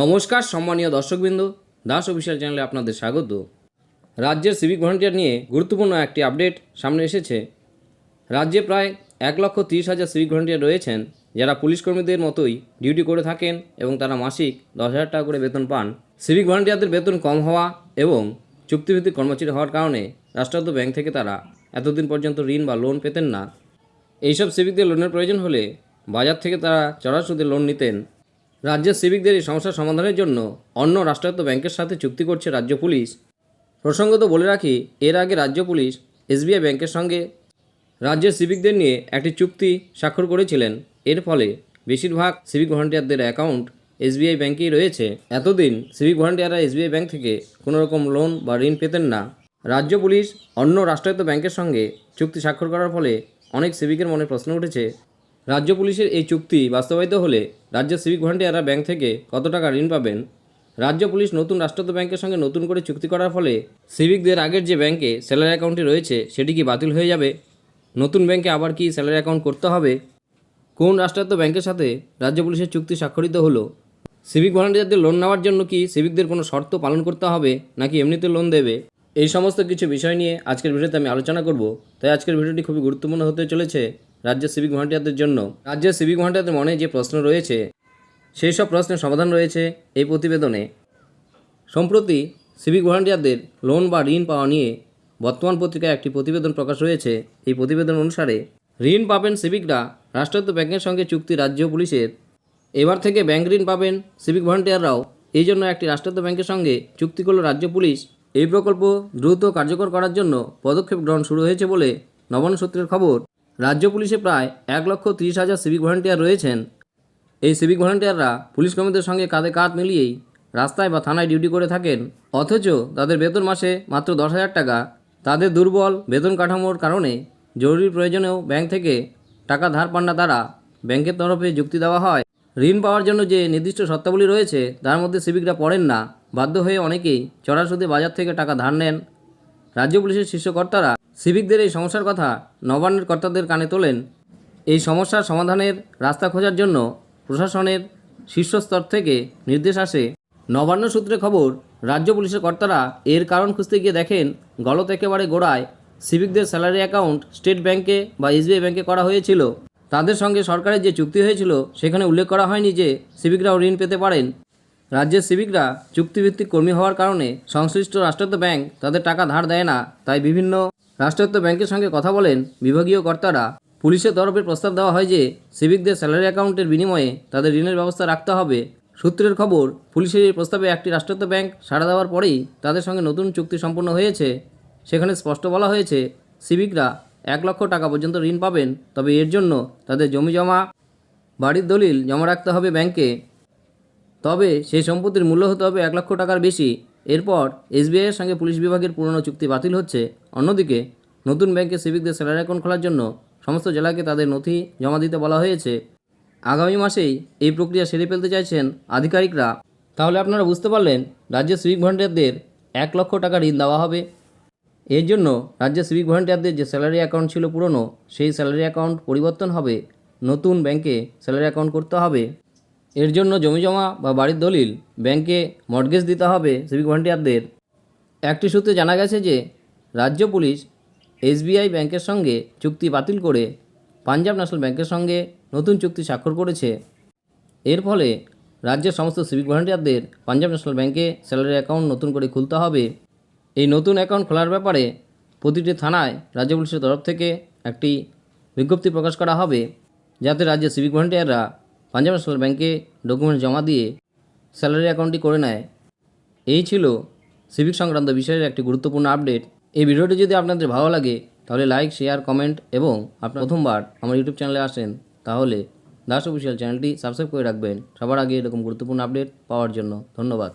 নমস্কার, সম্মানীয় দর্শকবৃন্দ। দাস অফিসিয়াল চ্যানেলে আপনাদের স্বাগত। রাজ্যের সিভিক ভলান্টিয়ার নিয়ে গুরুত্বপূর্ণ একটি আপডেট সামনে এসেছে। রাজ্যে প্রায় এক লক্ষ তিরিশ হাজার সিভিক ভলান্টিয়ার রয়েছেন, যারা পুলিশ কর্মীদের মতোই ডিউটি করে থাকেন এবং তারা মাসিক দশ হাজার টাকা করে বেতন পান। সিভিক ভলান্টিয়ারদের বেতন কম হওয়া এবং চুক্তিভিত্তিক কর্মচারী হওয়ার কারণে রাষ্ট্রায়ত্ত ব্যাংক থেকে তারা এতদিন পর্যন্ত ঋণ বা লোন পেতেন না। এইসব সিভিকদের লোনের প্রয়োজন হলে বাজার থেকে তারা চড়া সুদে লোন নিতেন। রাজ্যের সিভিকদের এই সমস্যার সমাধানের জন্য অন্য রাষ্ট্রায়ত্ত ব্যাংকের সাথে চুক্তি করছে রাজ্য পুলিশ। প্রসঙ্গত বলে রাখি, এর আগে রাজ্য পুলিশ এসবিআই ব্যাংকের সঙ্গে রাজ্যের সিভিকদের নিয়ে একটি চুক্তি স্বাক্ষর করেছিলেন। এর ফলে বেশিরভাগ সিভিক ভলান্টিয়ারদের অ্যাকাউন্ট এসবিআই ব্যাংকেই রয়েছে। এতদিন সিভিক ভলান্টিয়াররা এসবিআই ব্যাংক থেকে কোনো রকম লোন বা ঋণ পেতেন না। রাজ্য পুলিশ অন্য রাষ্ট্রায়ত্ত ব্যাংকের সঙ্গে চুক্তি স্বাক্ষর করার ফলে অনেক সিভিকের মনে প্রশ্ন উঠেছে রাজ্য পুলিশের এই চুক্তি বাস্তবায়িত হলে রাজ্যের সিভিক ভলান্টিয়াররা ব্যাংক থেকে কত টাকা ঋণ পাবেন? রাজ্য পুলিশ নতুন রাষ্ট্রায়ত্ত ব্যাংকের সঙ্গে নতুন করে চুক্তি করার ফলে সিভিকদের আগের যে ব্যাংকে স্যালারি অ্যাকাউন্টটি রয়েছে, সেটি কি বাতিল হয়ে যাবে? নতুন ব্যাংকে আবার কি স্যালারি অ্যাকাউন্ট করতে হবে? কোন রাষ্ট্রায়ত্ত ব্যাংকের সাথে রাজ্য পুলিশের চুক্তি স্বাক্ষরিত হলো? সিভিক ভলান্টিয়ারদের লোন নেওয়ার জন্য কি সিভিকদের কোনো শর্ত পালন করতে হবে, নাকি এমনিতে লোন দেবে? এই সমস্ত কিছু বিষয় নিয়ে আজকের ভিডিওতে আমি আলোচনা করব। তাই আজকের ভিডিওটি খুবই গুরুত্বপূর্ণ হতে চলেছে। রাজ্যের সিভিক ভলান্টিয়ারদের জন্য। রাজ্যের সিভিক ভলান্টিয়ারদের মনে যে প্রশ্ন রয়েছে, সেই সব প্রশ্নের সমাধান রয়েছে এই প্রতিবেদনে। সম্প্রতি সিভিক ভলান্টিয়ারদের লোন বা ঋণ পাওয়া নিয়ে বর্তমান পত্রিকায় একটি প্রতিবেদন প্রকাশ হয়েছে। এই প্রতিবেদন অনুসারে, ঋণ পাবেন সিভিকরা রাষ্ট্রায়ত্ত ব্যাংকের সঙ্গে চুক্তি রাজ্য পুলিশের। এবার থেকে ব্যাংক ঋণ পাবেন সিভিক ভলান্টিয়াররাও এই জন্য একটি রাষ্ট্রায়ত্ত ব্যাংকের সঙ্গে চুক্তি করল রাজ্য পুলিশ। এই প্রকল্প দ্রুত কার্যকর করার জন্য পদক্ষেপ গ্রহণ শুরু হয়েছে বলে নবান্ন সূত্রের খবর। রাজ্য পুলিশে প্রায় এক লক্ষ তিরিশ হাজার সিভিক ভলান্টিয়ার রয়েছেন। এই সিভিক ভলান্টিয়াররা পুলিশ কর্মীদের সঙ্গে কাঁধে কাঁধ মিলিয়েই রাস্তায় বা থানায় ডিউটি করে থাকেন। অথচ তাদের বেতন মাসে মাত্র দশ হাজার টাকা। তাদের দুর্বল বেতন কাঠামোর কারণে জরুরি প্রয়োজনেও ব্যাংক থেকে টাকা ধার পান না তারা। ব্যাংকের তরফে যুক্তি দেওয়া হয়, ঋণ পাওয়ার জন্য যে নির্দিষ্ট শর্তাবলী রয়েছে, তার মধ্যে সিভিকরা পড়েন না। বাধ্য হয়ে অনেকেই চড়া সুদে বাজার থেকে টাকা ধার নেন। রাজ্য পুলিশের শীর্ষ কর্তারা সিভিকদের এই সমস্যার কথা নবান্নের কর্তাদের কানে তোলেন। এই সমস্যার সমাধানের রাস্তা খোঁজার জন্য প্রশাসনের শীর্ষস্তর থেকে নির্দেশ আসে। নবান্ন সূত্রে খবর, রাজ্য পুলিশের কর্তারা এর কারণ খুঁজতে গিয়ে দেখেন, গলত একেবারে গোড়ায় সিভিকদের স্যালারি অ্যাকাউন্ট স্টেট ব্যাংকে বা এসবিআই ব্যাংকে করা হয়েছিল। তাদের সঙ্গে সরকারের যে চুক্তি হয়েছিল, সেখানে উল্লেখ করা হয়নি যে সিভিকরাও ঋণ পেতে পারেন। রাজ্যের সিভিকরা চুক্তিভিত্তিক কর্মী হওয়ার কারণে সংশ্লিষ্ট রাষ্ট্রায়ত্ত ব্যাংক তাদের টাকা ধার দেয় না। তাই বিভিন্ন রাষ্ট্রায়ত্ত ব্যাংকের সঙ্গে কথা বলেন বিভাগীয় কর্তারা। পুলিশের তরফে প্রস্তাব দেওয়া হয় যে, সিভিকদের স্যালারি অ্যাকাউন্টের বিনিময়ে তাদের ঋণের ব্যবস্থা রাখতে হবে। সূত্রের খবর, পুলিশের এই প্রস্তাবে একটি রাষ্ট্রায়ত্ত ব্যাংক সাড়া দেওয়ার পরেই তাদের সঙ্গে নতুন চুক্তি সম্পন্ন হয়েছে। সেখানে স্পষ্ট বলা হয়েছে, সিভিকরা এক লক্ষ টাকা পর্যন্ত ঋণ পাবেন, তবে এর জন্য তাদের জমি জমা, বাড়ির দলিল জমা রাখতে হবে ব্যাংকে। তবে সেই সম্পত্তির মূল্য হতে হবে এক লক্ষ টাকার বেশি। এরপর এসবিআইয়ের সঙ্গে পুলিশ বিভাগের পুরনো চুক্তি বাতিল হচ্ছে। অন্যদিকে, নতুন ব্যাংকে সিভিকদের স্যালারি অ্যাকাউন্ট খোলার জন্য সমস্ত জেলাকে তাদের নথি জমা দিতে বলা হয়েছে। আগামী মাসেই এই প্রক্রিয়া সেরে ফেলতে চাইছেন আধিকারিকরা। তাহলে আপনারা বুঝতে পারলেন, রাজ্যের সিভিক ভলান্টিয়ারদের এক লক্ষ টাকা ঋণ দেওয়া হবে। এর জন্য রাজ্যের সিভিক ভলান্টিয়ারদের যে স্যালারি অ্যাকাউন্ট ছিল পুরনো, সেই স্যালারি অ্যাকাউন্ট পরিবর্তন হবে। নতুন ব্যাংকে স্যালারি অ্যাকাউন্ট করতে হবে। এর জন্য জমি জমা বা বাড়ির দলিল ব্যাংকে মর্টগেজ দিতে হবে সিভিক ভলান্টিয়ারদের। একটি সূত্রে জানা গেছে যে, রাজ্য পুলিশ এসবিআই ব্যাংকের সঙ্গে চুক্তি বাতিল করে পাঞ্জাব ন্যাশনাল ব্যাংকের সঙ্গে নতুন চুক্তি স্বাক্ষর করেছে। এর ফলে রাজ্যের সমস্ত সিভিক ভলান্টিয়ারদের পাঞ্জাব ন্যাশনাল ব্যাংকে স্যালারি অ্যাকাউন্ট নতুন করে খুলতে হবে। এই নতুন অ্যাকাউন্ট খোলার ব্যাপারে প্রতিটি থানায় রাজ্য পুলিশের তরফ থেকে একটি বিজ্ঞপ্তি প্রকাশ করা হবে, যাতে রাজ্যের সিভিক ভলান্টিয়াররা পাঞ্জাব ন্যাশনাল ব্যাংকে ডকুমেন্ট জমা দিয়ে স্যালারি অ্যাকাউন্টটি করে নেয়। এই ছিল সিভিক সংক্রান্ত বিষয়ের একটি গুরুত্বপূর্ণ আপডেট। এই ভিডিওটি যদি আপনাদের ভালো লাগে, তাহলে লাইক, শেয়ার, কমেন্ট এবং আপনার প্রথমবার আমার ইউটিউব চ্যানেলে আসেন, তাহলে দাস অফিসিয়াল চ্যানেলটি সাবস্ক্রাইব করে রাখবেন। সবার আগে এরকম গুরুত্বপূর্ণ আপডেট পাওয়ার জন্য ধন্যবাদ।